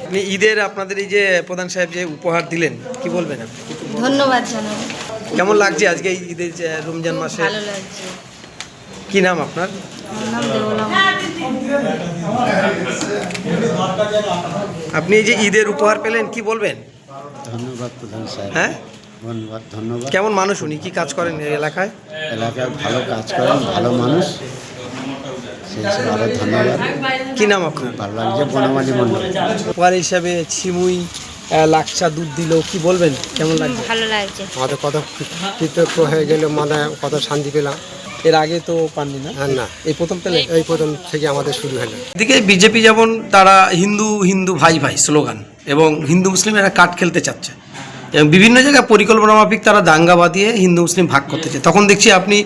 আপনি ঈদের আপনাদের এই যে প্রধান সাহেব যে উপহার দিলেন কি বলবেন আপনি? ধন্যবাদ জানাব কেমন লাগছে আজকে এই ঈদের যে রমজান মাসে? ভালো লাগছে। কি নাম আপনার? আপনি এই যে ঈদের উপহার পেলেন কি বলবেন? ধন্যবাদ প্রধান সাহেব। হ্যাঁ? ধন্যবাদ ধন্যবাদ। কেমন মানুষ উনি? কি কাজ করেন এই এলাকায়? এলাকায় ভালো কাজ করেন ভালো মানুষ। আরও ধন্যবাদ। কি নাম আপনার? ভালো লাগছে বনমালী মন্ডল উপহার হিসাবে ছিমুই লাচ্ছা দুধ দিল কি বলবেন? কেমন লাগছে? ভালো লাগছে। আমাদের কত কৃতজ্ঞ হয়ে গেল মানে কত শান্তি পেলাম। এর আগে তো পাননি না? আর না। এই প্রথম পেলেন এই প্রথম থেকে আমাদের শুরু হলো। এদিকে বিজেপি যেমন তারা হিন্দু হিন্দু ভাই ভাই স্লোগান এবং হিন্দু মুসলিম এরা কাট খেলতে চাচ্ছে। এবং বিভিন্ন জায়গায় পরিকল্পনা মাফিক তারা দাঙ্গা বাঁধিয়ে হিন্দু মুসলিম ভাগ করতে চায় তখন দেখছি আপনি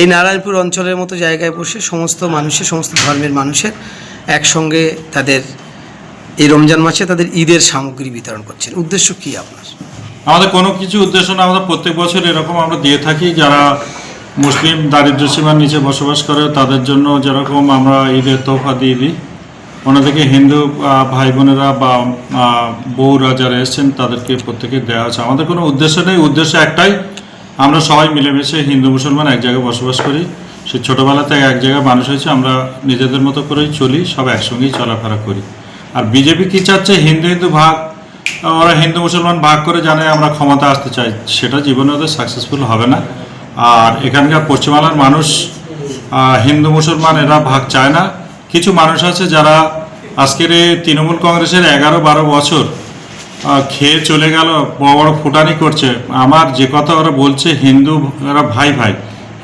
এই নারায়ণপুর অঞ্চলের মতো জায়গায় বসে সমস্ত মানুষের, সমস্ত ধর্মের মানুষের একসঙ্গে তাদের এই রমজান মাসে তাদের ঈদের সামগ্রী বিতরণ করছেন। উদ্দেশ্য কি আপনার? আমাদের কোনো কিছু উদ্দেশ্য না, আমাদের প্রত্যেক বছর এরকম আমরা দিয়ে থাকি। যারা মুসলিম দারিদ্র্য সীমার নিচে বসবাস করে, তাদের জন্য যেরকম আমরা ঈদের তোফা দিয়ে দিই। ওনাদেরকে হিন্দু ভাই বোনেরা বা বউরা যারা এসছেন, তাদেরকে প্রত্যেকে দেওয়া আছে আমাদের কোনো উদ্দেশ্য নেই। উদ্দেশ্য একটাই আমরা সবাই মিলেমিশে হিন্দু মুসলমান এক জায়গায় বসবাস করি। সে ছোটোবেলা থেকে এক জায়গায় মানুষ হয়েছে, আমরা নিজেদের মতো করেই চলি, সব একসঙ্গেই চলাফেরা করি। আর বিজেপি কী চাচ্ছে? হিন্দু হিন্দু ভাগ, ওরা হিন্দু মুসলমান ভাগ করে জানে আমরা ক্ষমতা আসতে চাই, সেটা জীবনে ওদের সাকসেসফুল হবে না। আর এখানকার পশ্চিমবাংলার মানুষ হিন্দু মুসলমান এরা ভাগ চায় না। কিছু মানুষ আছে যারা আজকের এই তৃণমূল কংগ্রেসের এগারো বারো বছর খেয়ে চলে গেল বড় বড় ফুটানি করছে। আমার যে কথা ওরা বলছে হিন্দু ওরা ভাই ভাই।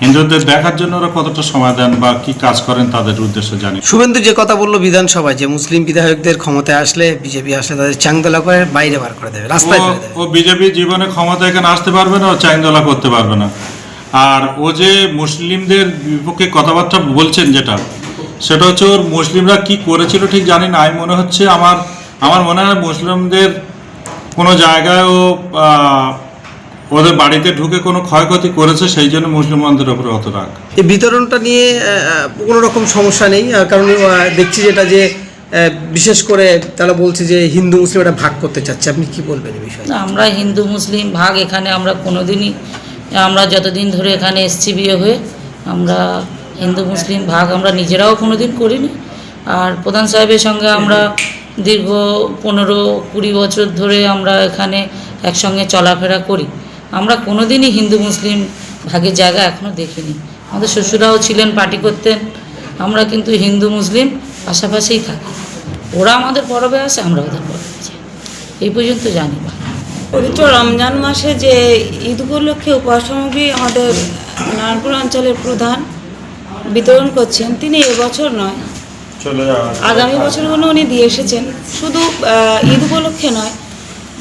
হিন্দুদের দেখার জন্য ওরা কতটা সময় দেন বা কি কাজ করেন তাদের উদ্দেশ্য জানি। শুভেন্দু যে কথা বলল বিধানসভায় যে মুসলিম বিধায়কদের ক্ষমতায় আসলে বিজেপি আসলে তাদের চাংদোলা করে বাইরে বার করে দেবে রাস্তায় ও বিজেপি জীবনে ক্ষমতা এখানে আসতে পারবে না ও চাইন্দোলা করতে পারবে না। আর ও যে মুসলিমদের বিপক্ষে কথাবার্তা বলছেন যেটা সেটা হচ্ছে ওর মুসলিমরা কি করেছিল ঠিক জানি না। আমি মনে হচ্ছে আমার আমার মনে হয় মুসলিমদের কোনো জায়গায় ও ওদের বাড়িতে ঢুকে কোনো ক্ষয়ক্ষতি করেছে সেই জন্য মুসলমানদের ওপরে অত রাগ। এই বিতরণটা নিয়ে কোনো রকম সমস্যা নেই কারণ দেখছি যেটা যে বিশেষ করে তারা বলছে যে হিন্দু মুসলিম এটা ভাগ করতে চাচ্ছে। আপনি কি বলবেন এই বিষয়ে? না, আমরা হিন্দু মুসলিম ভাগ এখানে আমরা কোনোদিনই আমরা যতদিন ধরে এখানে এসছি বিয়ে হয়ে আমরা হিন্দু মুসলিম ভাগ আমরা নিজেরাও কোনোদিন করিনি। আর প্রধান সাহেবের সঙ্গে আমরা দীর্ঘ পনেরো কুড়ি বছর ধরে আমরা এখানে একসঙ্গে চলাফেরা করি। আমরা কোনোদিনই হিন্দু, মুসলিম ভাগের জায়গা এখনও দেখিনি। আমাদের শ্বশুরাও ছিলেন, পার্টি করতেন। আমরা কিন্তু হিন্দু, মুসলিম পাশাপাশিই থাকি। ওরা আমাদের পরবে, আসে আমরা ওদের পরবে। এই পর্যন্ত জানি বা পবিত্র রমজান মাসে যে ঈদ উপলক্ষে উপহার সামগ্রী আমাদের নারায়ণপুর অঞ্চলের প্রধান বিতরণ করছেন, তিনি এবছর নয়। আগামী বছরগুলো উনি দিয়ে এসেছেন। শুধু ঈদ উপলক্ষে নয়,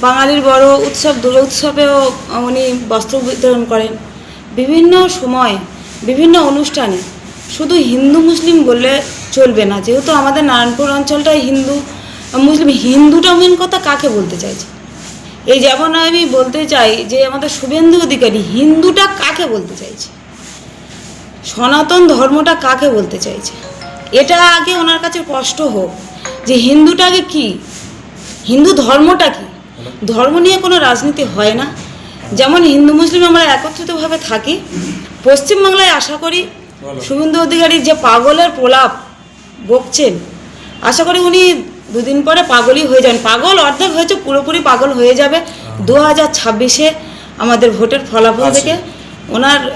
বাঙালির বড় উৎসব, দুর্গ উৎসবেও উনি বস্ত্র বিতরণ করেন। বিভিন্ন সময়, বিভিন্ন অনুষ্ঠানে। শুধু হিন্দু, মুসলিম বললে চলবে না। যেহেতু আমাদের নারায়ণপুর অঞ্চলটাই হিন্দু, মুসলিম, হিন্দুটা মেন কথা কাকে বলতে চাইছে? এই যেমন আমি বলতে চাই যে আমাদের শুভেন্দু অধিকারী হিন্দুটা কাকে বলতে চাইছে? সনাতন ধর্মটা কাকে বলতে চাইছে? এটা আগে ওনার কাছে স্পষ্ট হোক যে হিন্দুটা আগে কি? হিন্দু ধর্মটা কি? ধর্ম নিয়ে কোনো রাজনীতি হয় না। যেমন হিন্দু মুসলিম আমরা একত্রিতভাবে থাকি। পশ্চিমবাংলায় আশা করি শুভেন্দু অধিকারী যে পাগলের প্রলাপ বকছেন আশা করি উনি দুদিন পরে পাগলই হয়ে যান পাগল অর্ধেক হয়েছে পুরোপুরি পাগল হয়ে যাবে। দু হাজার ছাব্বিশে আমাদের ভোটের ফলাফল থেকে ওনার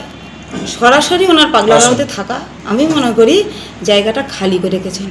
সরাসরি ওনার পাগলার মধ্যে থাকা আমি মনে করি জায়গাটা খালি করে রেখেছেন।